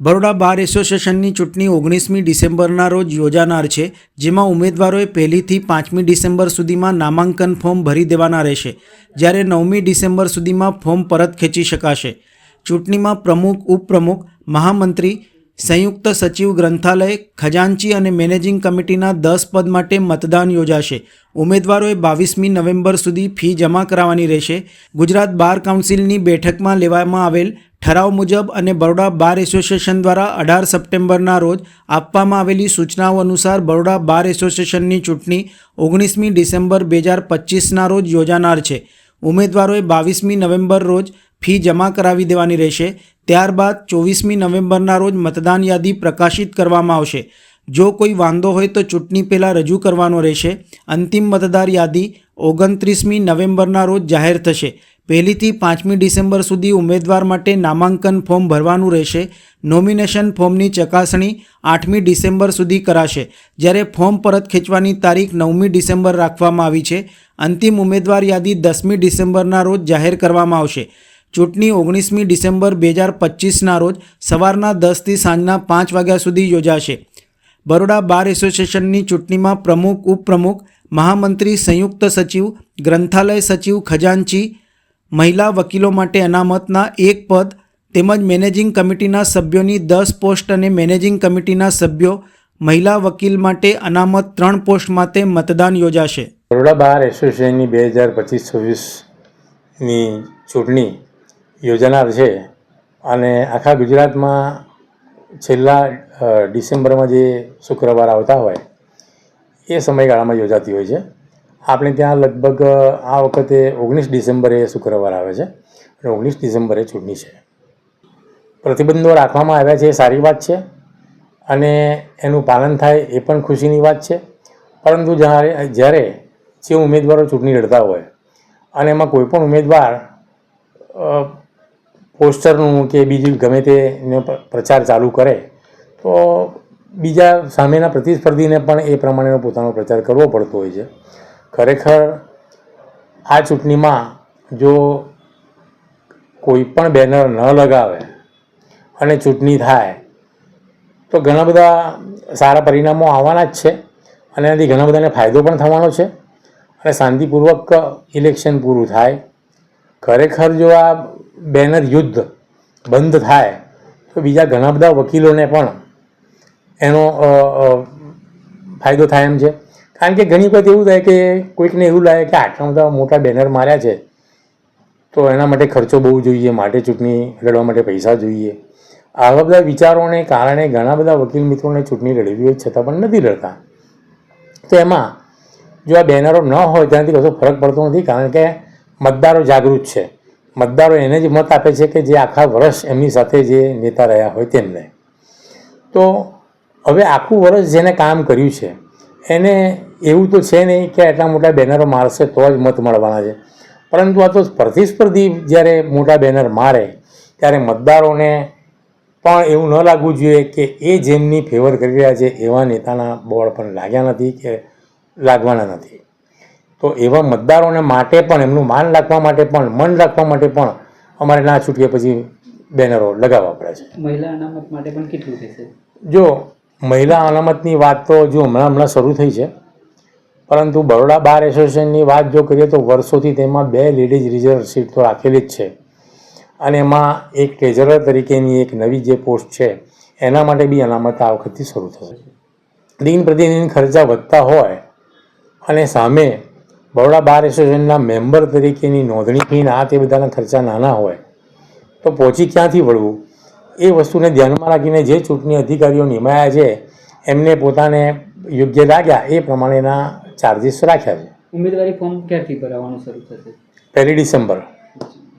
બરોડા બાર એસોસિએશનની ચૂંટણી ઓગણીસમી ડિસેમ્બરના રોજ યોજાનાર છે, જેમાં ઉમેદવારોએ પહેલીથી પાંચમી ડિસેમ્બર સુધીમાં નામાંકન ફોર્મ ભરી દેવાના રહેશે, જ્યારે નવમી ડિસેમ્બર સુધીમાં ફોર્મ પરત ખેંચી શકાશે. ચૂંટણીમાં પ્રમુખ, ઉપપ્રમુખ, મહામંત્રી સંયુક્ત સચિવ ગ્રંથાલય, ખજાનચી અને મેનેજિંગ કમિટીના દસ પદ માટે મતદાન યોજાશે. ઉમેદવારોએ બાવીસમી નવેમ્બર સુધી ફી જમા કરાવવાની રહેશે. ગુજરાત બાર કાઉન્સિલની બેઠકમાં લેવામાં આવેલ ઠરાવ મુજબ અને બરોડા બાર એસોસિએશન દ્વારા અઢાર સપ્ટેમ્બરના રોજ આપવામાં આવેલી સૂચનાઓ અનુસાર બરોડા બાર એસોસિએશનની ચૂંટણી ઓગણીસમી ડિસેમ્બર બે હજાર પચીસના રોજ યોજાનાર છે. ઉમેદવારોએ બાવીસમી નવેમ્બર રોજ ફી જમા કરાવી દેવાની રહેશે. ત્યારબાદ ચોવીસમી નવેમ્બરના રોજ મતદાન યાદી પ્રકાશિત કરવામાં આવશે. જો કોઈ વાંધો હોય તો ચૂંટણી પહેલાં રજૂ કરવાનો રહેશે. અંતિમ મતદાર યાદી ઓગણત્રીસમી નવેમ્બરના રોજ જાહેર થશે. પહેલીથી પાંચમી ડિસેમ્બર સુધી ઉમેદવાર માટે નામાંકન ફોર્મ ભરવાનું રહેશે. નોમિનેશન ફોર્મની ચકાસણી આઠમી ડિસેમ્બર સુધી કરાશે. જ્યારે ફોર્મ પરત ખેંચવાની તારીખ નવમી ડિસેમ્બર રાખવામાં આવી છે. અંતિમ ઉમેદવાર યાદી દસમી ડિસેમ્બરના રોજ જાહેર કરવામાં આવશે. ચૂંટણી ઓગણીસમી ડિસેમ્બર બે હજાર પચીસના રોજ સવારના દસથી સાંજના પાંચ વાગ્યા સુધી યોજાશે. બરોડા બાર એસોસિએશનની ચૂંટણીમાં પ્રમુખ, ઉપપ્રમુખ, મહામંત્રી, સંયુક્ત સચિવ, ગ્રંથાલય સચિવ, ખજાનચી, મહિલા વકીલો માટે અનામતના એક પદ, તેમજ મેનેજિંગ કમિટીના સભ્યોની દસ પોસ્ટ અને મેનેજિંગ કમિટીના સભ્યો, મહિલા વકીલ માટે અનામત ત્રણ પોસ્ટ માટે મતદાન યોજાશે. બરોડા બાર એસોસિએશનની બે હજાર પચીસ છવ્વીસની ચૂંટણી યોજાનાર છે. અને આખા ગુજરાતમાં છેલ્લા ડિસેમ્બરમાં જે શુક્રવાર આવતા હોય, એ સમયગાળામાં યોજાતી હોય છે. આપણે ત્યાં લગભગ આ વખતે ઓગણીસ ડિસેમ્બરે શુક્રવાર આવે છે અને ઓગણીસ ડિસેમ્બરે ચૂંટણી છે. પ્રતિબંધો રાખવામાં આવ્યા છે, એ સારી વાત છે અને એનું પાલન થાય એ પણ ખુશીની વાત છે. પરંતુ જ્યારે જ્યારે જે ઉમેદવારો ચૂંટણી લડતા હોય અને એમાં કોઈપણ ઉમેદવાર પોસ્ટરનું કે બીજું ગમે તેનો પ્રચાર ચાલુ કરે, તો બીજા સામેના પ્રતિસ્પર્ધીને પણ એ પ્રમાણેનો પોતાનો પ્રચાર કરવો પડતો હોય છે. ખરેખર આ ચૂંટણીમાં જો કોઈ પણ બેનર ન લગાવે અને ચૂંટણી થાય, તો ઘણા બધા સારા પરિણામો આવવાના જ છે અને એનાથી ઘણા બધાને ફાયદો પણ થવાનો છે અને શાંતિપૂર્વક ઇલેક્શન પૂરું થાય. ખરેખર જો આ બેનર યુદ્ધ બંધ થાય, તો બીજા ઘણા બધા વકીલોને પણ એનો ફાયદો થાય એમ છે. કારણ કે ઘણી વખત એવું થાય કે કોઈકને એવું લાગે કે આટલા બધા મોટા બેનર માર્યા છે, તો એના માટે ખર્ચો બહુ જોઈએ, માટે ચૂંટણી લડવા માટે પૈસા જોઈએ. આવા બધા વિચારોને કારણે ઘણા બધા વકીલ મિત્રોને ચૂંટણી લડવી હોય, છતાં પણ નથી લડતા. તો એમાં જો આ બેનરો ન હોય, ત્યાંથી કશો ફરક પડતો નથી, કારણ કે મતદારો જાગૃત છે. મતદારો એને જ મત આપે છે કે જે આખા વર્ષ એમની સાથે જે નેતા રહ્યા હોય તેમને. તો હવે આખું વર્ષ જેને કામ કર્યું છે, એને એવું તો છે નહીં કે આટલા મોટા બેનરો મારશે તો જ મત મળવાના છે. પરંતુ આ તો પ્રતિસ્પર્ધી જ્યારે મોટા બેનર મારે, ત્યારે મતદારોને પણ એવું ન લાગવું જોઈએ કે એ જેમની ફેવર કરી રહ્યા છે એવા નેતાના બોર્ડ પણ લાગ્યા નથી કે લાગવાના નથી. તો એવા મતદારોને માટે પણ એમનું માન રાખવા માટે પણ મન રાખવા માટે પણ અમારે ના છૂટીએ પછી બેનરો લગાવવા પડે છે. મહિલા અનામત માટે પણ કેટલું થશે જો મહિલા અનામતની વાત તો જો હમણાં હમણાં શરૂ થઈ છે પરંતુ બરોડા બાર એસોસિએશનની વાત જો કરીએ તો વર્ષોથી તેમાં બે લેડીઝ રિઝર્વ સીટ તો રાખેલી જ છે. અને એમાં એક ટ્રેઝરર તરીકેની એક નવી જે પોસ્ટ છે એના માટે બી અનામત આ વખતથી શરૂ થશે. દિન પ્રતિદિન ખર્ચા વધતા હોય અને સામે બરોડા બાર એસોસિએશનના મેમ્બર તરીકેની નોંધણી ફીના આ તે બધાના ખર્ચા નાના હોય તો પહોંચી ક્યાંથી વળવું? એ વસ્તુને ધ્યાનમાં રાખીને જે ચૂંટણી અધિકારીઓ નિમાયા છે એમને પોતાને યોગ્ય લાગ્યા એ પ્રમાણેના ચાર્જીસ રાખ્યા છે. ઉમેદવારી ફોર્મ ક્યારથી ભરાવાનું શરૂ થશે? પહેલી ડિસેમ્બર.